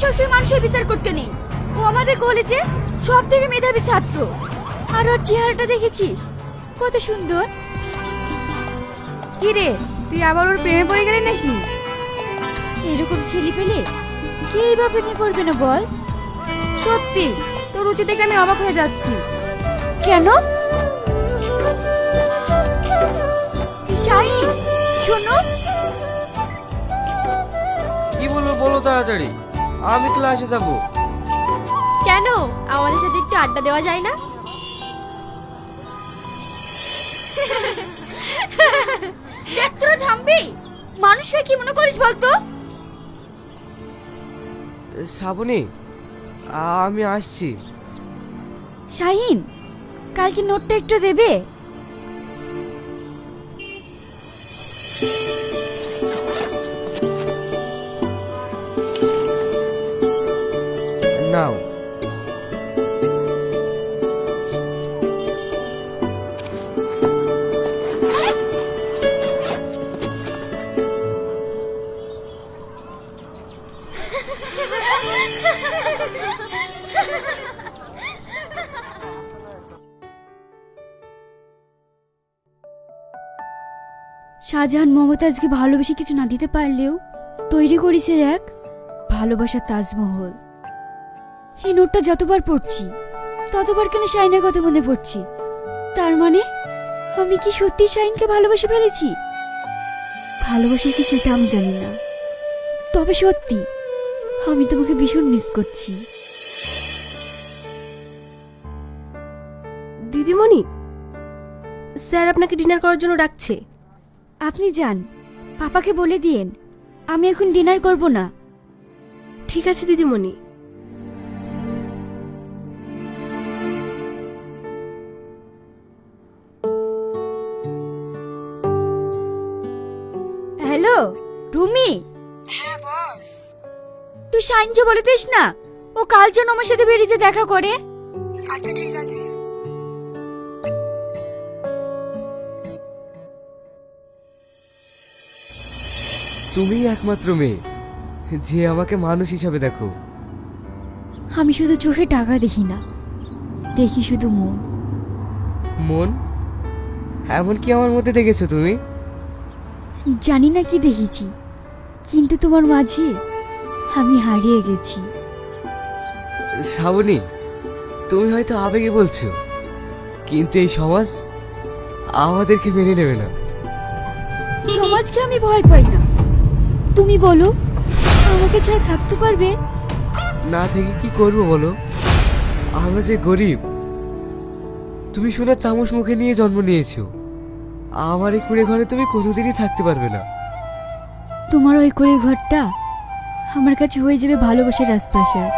সবসময় মানুষের বিচার করতে নেই। ও আমাদের কলেজে সব থেকে মেধাবী ছাত্র। আর ওর চেহারাটা দেখেছিস? কত সুন্দর। কি রে তুই আবার ওর প্রেমে পড়ে গেলি নাকি? এরকম ছেলে পেলে কে এইভাবে প্রেমে পড়বে না বল? সত্যি, তোর রুচি দেখে আমি অবাক হয়ে যাচ্ছি। কেন? শাহিন, শোনো। কি বলব বলো তাড়াতাড়ি? আমি ক্লাসে যাব। কেন? আমাদের সাথে একটু আড্ডা দেওয়া যায় না? দেখ তোরা থামবি। মানুষকে কি মনে করিস বলতো? শ্রাবণী আমি আসছি। শাহিন কালকে নোটটা একটু দেবে? নাও। শাহজাহান মমতাজকে ভালোবেসে কিছু না দিতে পারলেও তৈরি করেছে এক ভালোবাসার তাজমহল। এই নোটটা যতবার পড়ছি ততবার কেন শাইনের কথা মনে পড়ছে? তার মানে আমি কি সত্যি শাইনকে ভালোবেসে ফেলেছি? ভালোবাসি কি সেটা আমি জানি না। তবে সত্যি আমি তোমাকে ভীষণ মিস করছি। দিদিমণি স্যার আপনাকে ডিনার করার জন্য ডাকছে। আপনি যান পাপাকে বলে দিয়েন আমি এখন ডিনার করব না। ঠিক আছে দিদিমণি। রুমি? হ্যাঁ বল। তুই শাইনকে বলে দিস না ও কাল যেন আমার সাথে বেরিয়ে দেখা করে। আচ্ছা ঠিক আছে। তুমিই একমাত্র মেয়ে যে আমাকে মানুষ হিসাবে দেখো। আমি শুধু চোখে টাকা দেখি না দেখি শুধু মন। মন? এমন কি আমার মধ্যে দেখেছ তুমি? জানি না কি দেখেছি। কিন্তু তোমার মাঝে আমি হারিয়ে গেছি। শ্রাবণী তুমি হয়তো আবেগে বলছো কিন্তু এই সমাজ আমাদেরকে মেনে নেবে না। সমাজকে আমি ভয় পাই না। তুমি বলো আমাকে ছাড়া থাকতে পারবে? না থেকে কি করব বলো? আমরা যে গরিব তুমি সোনার চামচ মুখে নিয়ে জন্ম নিয়েছো। আমার এই কুড়ে ঘরে তুমি কোনোদিনই থাকতে পারবে না। তোমার ওই করে ঘরটা আমার কাছে হয়ে যাবে ভালোবাসার রাজপ্রাসাদ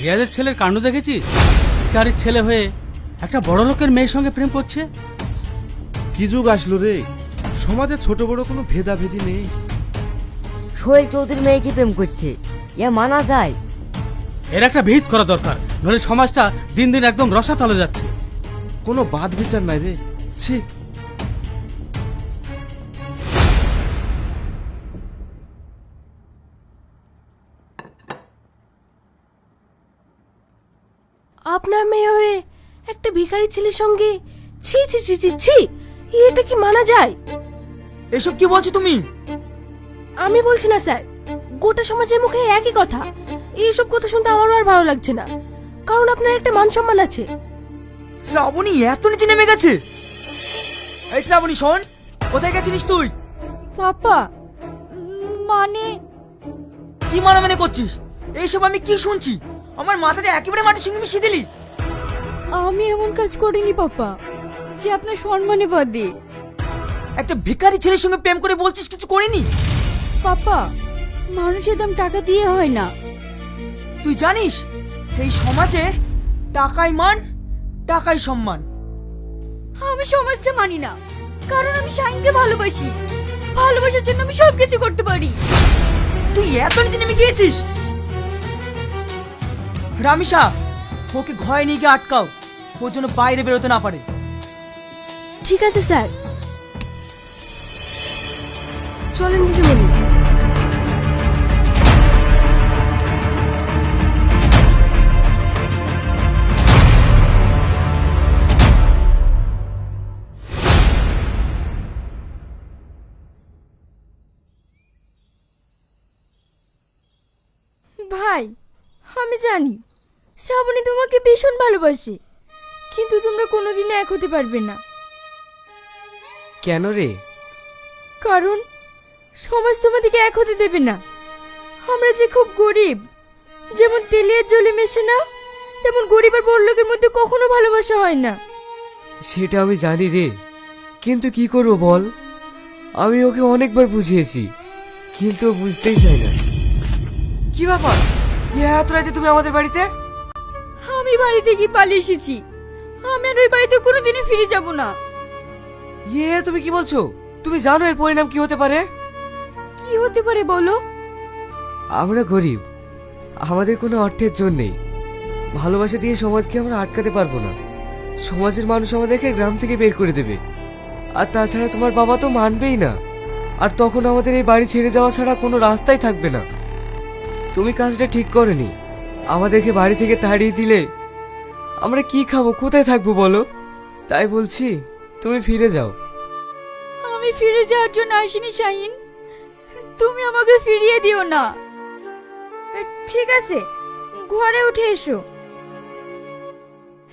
রিয়াজের ছেলের কাণ্ড দেখেছিস? গাড়ির ছেলে হয়ে একটা বড় লোকের মেয়ের সঙ্গে প্রেম করছে? কি যুগ আসলো রে? সমাজে ছোট বড় কোনো ভেদাভেদি নেই। সোহেল চৌধুরী মেয়েকে প্রেম করছে? ইয়া মানা যায়। এর একটা ভিত করা দরকার নইলে সমাজটা দিন দিন একদম রসাতলে যাচ্ছে। কোনো বাদ বিচার নাই রে। ছি আপনার মেয়ে হয়ে একটা ভিখারি ছেলের সঙ্গে ছি ছি ছি ছি ছি এটা কি মানা যায়? এসব কি বলছো তুমি? আমি বলছি না স্যার। গোটা সমাজের মুখে একই কথা। এইসব কথা শুনতে আমারও আর ভালো লাগছে না। কারণ আপনার একটা মান সম্মান আছে। শ্রাবণী এত নিচে নেমে গেছে। এই শ্রাবণী শোন কোথায় গেছিলিস তুই? পাপা মানে? কি মানে মানে করছিস? এইসব আমি কি শুনছি? আমার মাথাটা একেবারে মাটির সঙ্গে মিশিয়ে দিলি। আমি এমন কাজ করিনি পাপা যে আপনার সম্মানে বাদে। একটা ভিখারি ছেলের সঙ্গে প্রেম করে বলছিস কিছু করিনি? পাপা মানুষের দাম টাকা দিয়ে হয় না। তুই জানিস এই সমাজে টাকাই মান টাকাই সম্মান। আমি সমাজকে মানি না। কারণ আমি শাইনকে ভালোবাসি। ভালোবাসার জন্য আমি সব কিছু করতে পারি। তুই এত নিচে নেমে গিয়েছিস? রামিসা ওকে ঘরে নিয়ে গিয়ে আটকাও। ওর জন্য বাইরে বেরোতে না পারে। ঠিক আছে স্যার। চলেন দিদিমণি ভাই আমি জানি শ্রাবণী তোমাকে ভীষণ ভালোবাসে কিন্তু তোমরা কোনোদিনও এক হতে পারবে না। কেন রে? কারণ সমাজ তোমাদেরকে এক হতে দেবে না। আমরা যে খুব গরিব যেমন তেলের জলে মেশে না তেমন গরিব আর বড় লোকের মধ্যে কখনো ভালোবাসা হয় না। সেটা আমি জানি রে কিন্তু কি করব বল? আমি ওকে অনেকবার বুঝিয়েছি কিন্তু ও বুঝতেই না কি ব্যাপার? এত রাতে তুমি আমাদের বাড়িতে? আমি বাড়ি থেকে পালিয়ে এসেছি? আমি আর ওই বাড়িতে কোনোদিনই ফিরে যাব না। ইয়ে তুমি কি বলছো? তুমি জানো এর পরিণাম কি হতে পারে? কি হতে পারে বলো? আমরা গরিব। আমাদের কোনো অর্থের জন্য নেই। ভালোবাসা দিয়ে সমাজকে আমরা আটকাতে পারব না। সমাজের মানুষ আমাদেরকে গ্রাম থেকে বের করে দেবে। আর তাছাড়া তোমার বাবা তো মানবেই না। আর তখন আমাদের এই বাড়ি ছেড়ে যাওয়া ছাড়া কোনো রাস্তাই থাকবে না। তুমি কাজটা ঠিক করনি। আমাদেরকে বাড়ি থেকে তাড়িয়ে দিলে আমরা কি খাব কোথায় থাকব বলো? তাই বলছি তুমি ফিরে যাও। আমি ফিরে যাওয়ার জন্য আসিনি শাহিন। তুমি আমাকে ফিরিয়ে দিও না। ঠিক আছে ঘরে উঠে এসো।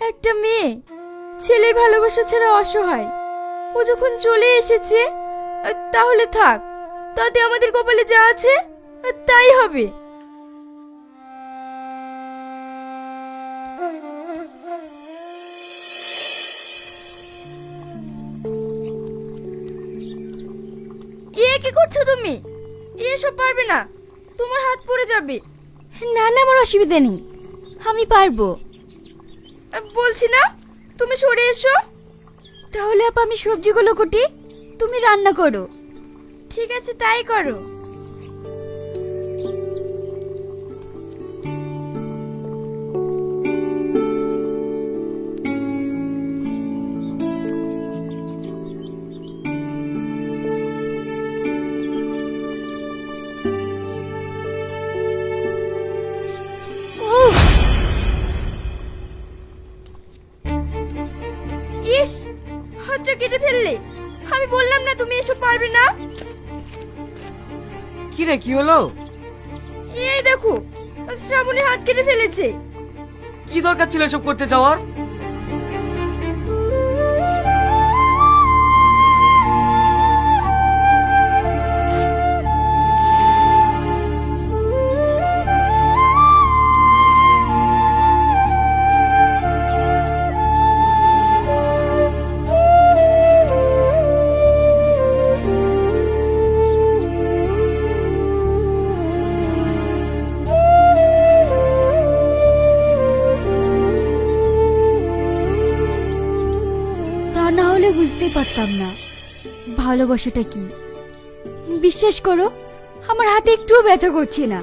একটা মেয়ে ছেলের ভালোবাসা ছাড়া অসহায়। ও যখন চলে এসেছে তাহলে থাক তাতে আমাদের কপালে যা আছে তাই হবে। এ কি করছ তুমি? এসব পারবে না। তোমার হাত পড়ে যাবে। না না আমার অসুবিধা নেই। আমি পারব। বলছি না তুমি সরে এসো। তাহলে আপা আমি সবজিগুলো কুটি তুমি রান্না করো। ঠিক আছে তাই করো। রে কি হলো? এই দেখো শ্রাবণী হাত কেটে ফেলেছে। কি দরকার ছিল এসব করতে যাওয়ার? ভালোবাসাটা কি? বিশ্বাস করো আমার হাতে একটুও ব্যথা করছে না।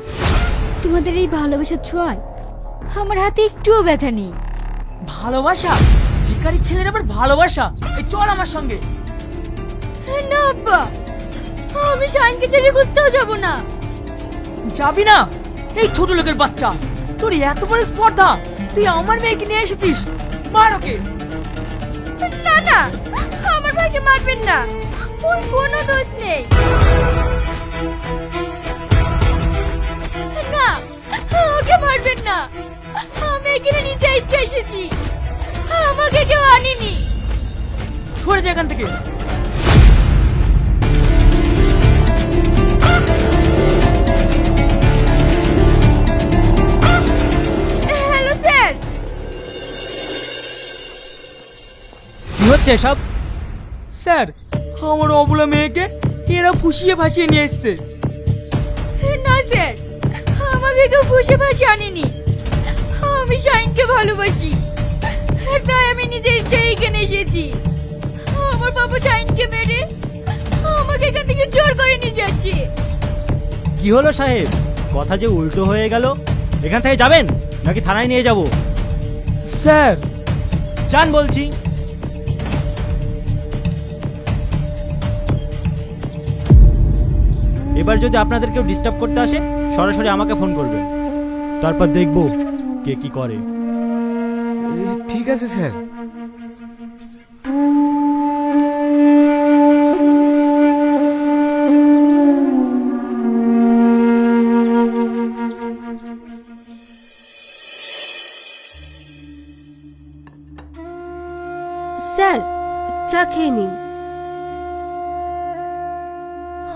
তোমাদের এই ভালোবাসার ছোঁয়ায় আমার হাতে একটুও ব্যথা নেই। ভালোবাসা? ভিকারির ছেলের আবার ভালোবাসা? এই চল আমার সঙ্গে। না আব্বা আমি শাইনকে ছেড়ে কোথাও যাব না। যাবি না? এই ছোট লোকের বাচ্চা তোর এত বড় স্পর্ধা তুই আমার মেয়েকে নিয়ে এসেছিস? মার ওকে। না না আমার ভাইকে মারবেন না। ওর কোনো দোষ নেই। না ওকে মারবেন না। আমি এখানে নিজে ইচ্ছা এসেছি। আমাকে কেউ আনিনি। সরে যা এখান থেকে। Hello sir. কি হচ্ছে এসব? স্যার আমার অবলা মেয়েকে এরা ফুসিয়ে ফাঁসিয়ে নিয়ে এসছে। না স্যার আমাকে কেউ বসে ফাঁসে আনেনি। আমি শাইনকে ভালোবাসি তাই আমি নিজের ইচ্ছায় এখানে এসেছি। আমার বাবা শাইনকে মেরে আমাকে এখান থেকে জোর করে নিয়ে যাচ্ছে। কি হলো সাহেব? কথা যে উল্টো হয়ে গেল এখান থেকে যাবেন নাকি থানায় নিয়ে যাব? স্যার। যান বলছি। এবার যদি আপনাদের কেউ ডিস্টার্ব করতে আসে সরাসরি আমাকে ফোন করবে। তারপর দেখব কে কি করে। ঠিক আছে স্যার। স্যার চা খেয়ে নিন।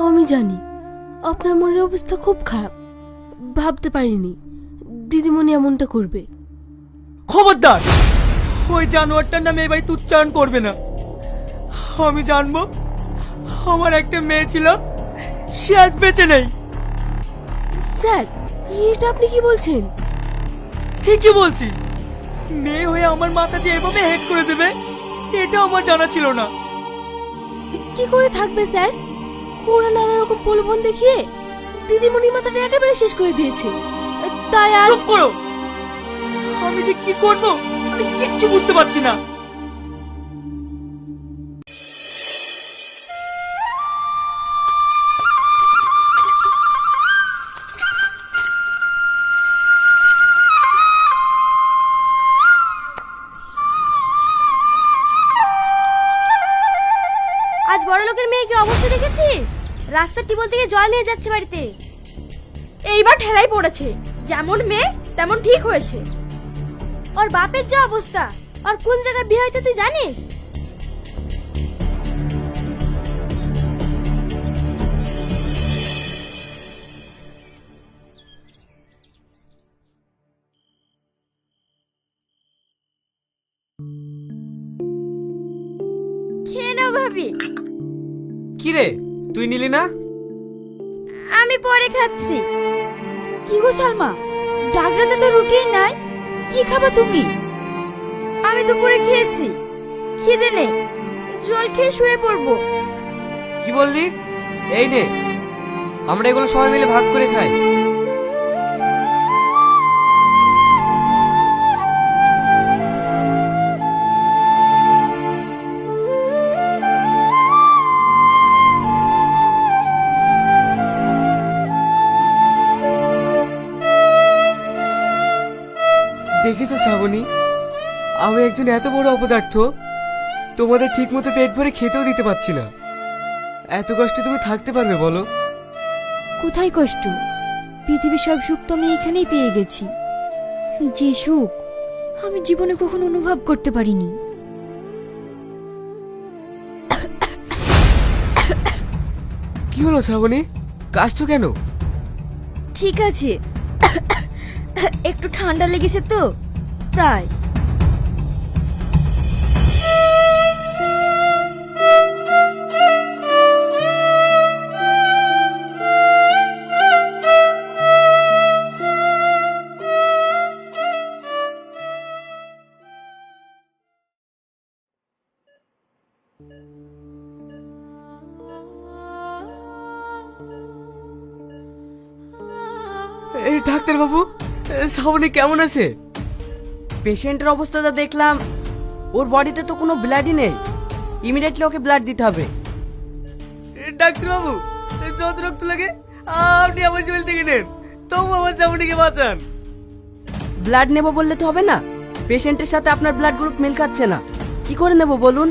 আমি জানি। আপনার মনের অবস্থা খুব খারাপ। ভাবতে পারিনি। দিদিমণি এমনটা করবে। খবরদার! ওই জানোয়ারটার নামে এবার উচ্চারণ করবে না। আমি জানব আমার একটা মেয়ে ছিল সে আজ বেঁচে নেই। স্যার এটা আপনি কি বলছেন? ঠিকই বলছি। মেয়ে হয়ে আমার মাথা যে এভাবে হেড করে দেবে এটা আমার জানা ছিল না। কি করে থাকবে স্যার? রকম প্রলোভন দেখিয়ে দিদিমণির মাথাটা একেবারে শেষ করে দিয়েছে। তাই আর চুপ করো! আমি যে কি করব, আমি কিচ্ছু বুঝতে পারছি না। রাস্তার টিবল থেকে জল নিয়ে যাচ্ছে বাড়িতে। এইবার ঠেলাই পড়েছে। যেমন মেয়ে তেমন ঠিক হয়েছে। ওর বাপের যা অবস্থা আর কোন জায়গায় বিয়ে হইতে তুই জানিস? খেয়ে নাও ভাবি। কি রে তুই নিলি না? আমি পরে খাচ্ছি। কি গো সালমা? ডাকরাতে তো রুটি নাই। কি খাবা তুমি? আমি দুপুরে খেয়েছি। খিদে নেই। জল খেয়ে শুয়ে পড়ব। কি বললি? এই নে। আমরা এগুলো সবাই মিলে ভাগ করে খাই। দেখেছ শ্রাবণী? আমি একজন এত বড় অপদার্থ তোমাদের ঠিক মতো পেট ভরে খেতেও দিতে পারছি না। এত কষ্টে তুমি থাকতে পারবে বলো। কোথায় কষ্ট? পৃথিবীর সব সুখ তো আমি এখানেই পেয়ে গেছি। যে সুখ আমি জীবনে কখনো অনুভব করতে পারিনি। কি হলো শ্রাবণী? কাশছো কেন? ঠিক আছে। একটু ঠান্ডা লেগেছে তো। তাই এই ডাক্তার বাবু শ্রাবণী কেমন আছে? পেশেন্টের অবস্থা যা দেখলাম ওর বডিতে তো কোনো ব্লাডই নেই। ইমিডিয়েটলি ওকে ব্লাড দিতে হবে। ডাক্তার বাবু যত রক্ত লাগে আপনি আমার শরীর থেকে নেন। তবু আমার শ্রাবণীকে বাঁচান। ব্লাড নেব বললে তো হবে না। পেশেন্টের সাথে আপনার ব্লাড গ্রুপ মিল খাচ্ছে না। কি করে নেব বলুন?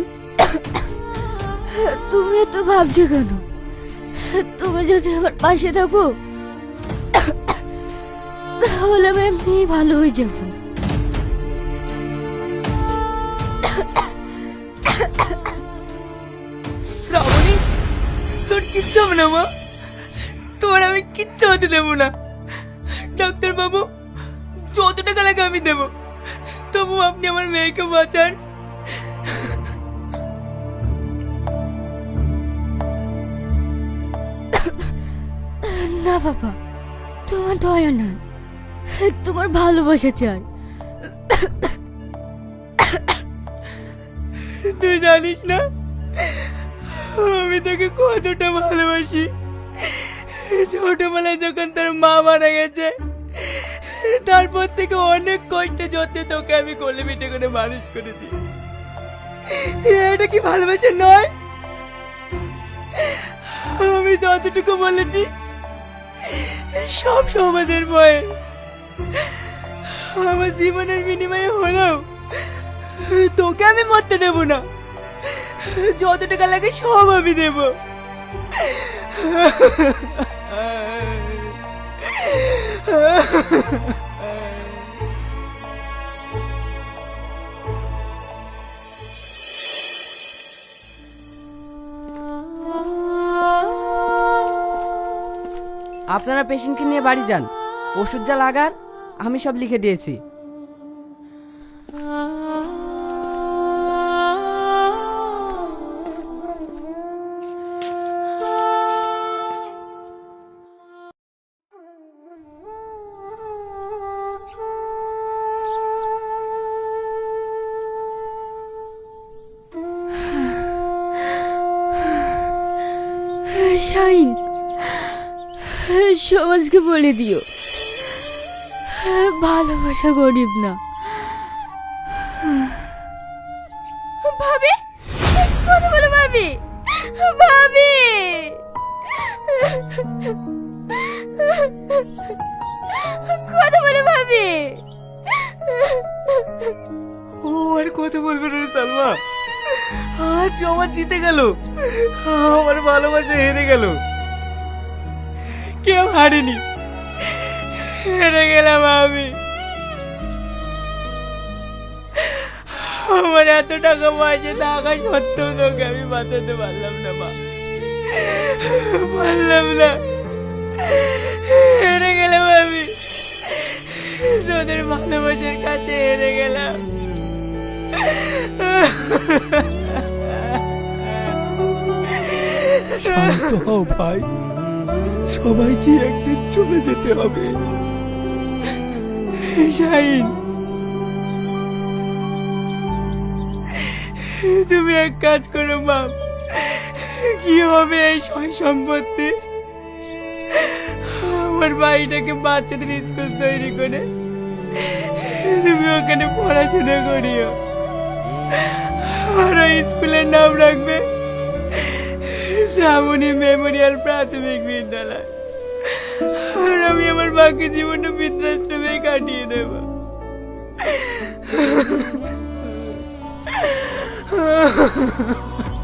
তুমি এত ভাবছ কেন? তুমি যদি আমার পাশে থাকো তাহলে আমি এমনি ভালো হয়ে যাব। কিচ্ছু হবে না মা। তোর আমি কিচ্ছু হতে দেবো না। ডাক্তার বাবু যত টাকা লাগে আমি দেবো। তবু আপনি আমার মেয়েকে বাঁচান। না বাবা তোমার দয়া না তোমার ভালোবাসা চাই। তুই জানিস না আমি তোকে কতটা ভালোবাসি। ছোটবেলায় যখন তার মা মারা গেছে, তারপর থেকে অনেক কষ্টে যত্নে তোকে আমি কোলে পিঠে করে মানুষ করেছি এটা কি ভালোবাসা নয়? আমি যতটুকু বলেছি, সব সমাজের ভয়ে। আমার জীবনের বিনিময়ে হলেও তোকে আমি মরতে দেব না। যত টাকা লাগে সব আমি দেব। আপনারা পেশেন্টকে নিয়ে বাড়ি যান। ওষুধ যা লাগার, আমি সব লিখে দিয়েছি। বলে দিও। ভালোবাসা গরিব না। ভাবি, কথা বলো ভাবি। ভাবি। কথা বলো ভাবি। ও, আর কথা বলবে না সালমা। আজ সমাজ জিতে গেল। আমার ভালোবাসা হেরে গেল। কেউ হারেনি। হেরে গেলাম আমি। আমার এত টাকা পয়সা থাকা সত্ত্বেও তোকে আমি বাঁচাতে পারলাম না, মা। পারলাম না। হেরে গেলাম আমি। তোদের ভালোবাসার কাছে হেরে গেলাম। শান্ত হও, ভাই। সবাইকে একদিন চলে যেতে হবে। শাহিন। তুমি এক কাজ করো বাপ কি হবে এই সয় সম্পত্তি আমার বাড়িটাকে বাচ্চাদের স্কুল তৈরি করে তুমি ওখানে পড়াশোনা করিও? আর স্কুলের নাম রাখবে শ্রাবণী মেমোরিয়াল প্রাথমিক বিদ্যালয়। আর আমি আমার বাকি জীবনটা বৃদ্ধাশ্রমে কাটিয়ে দেব।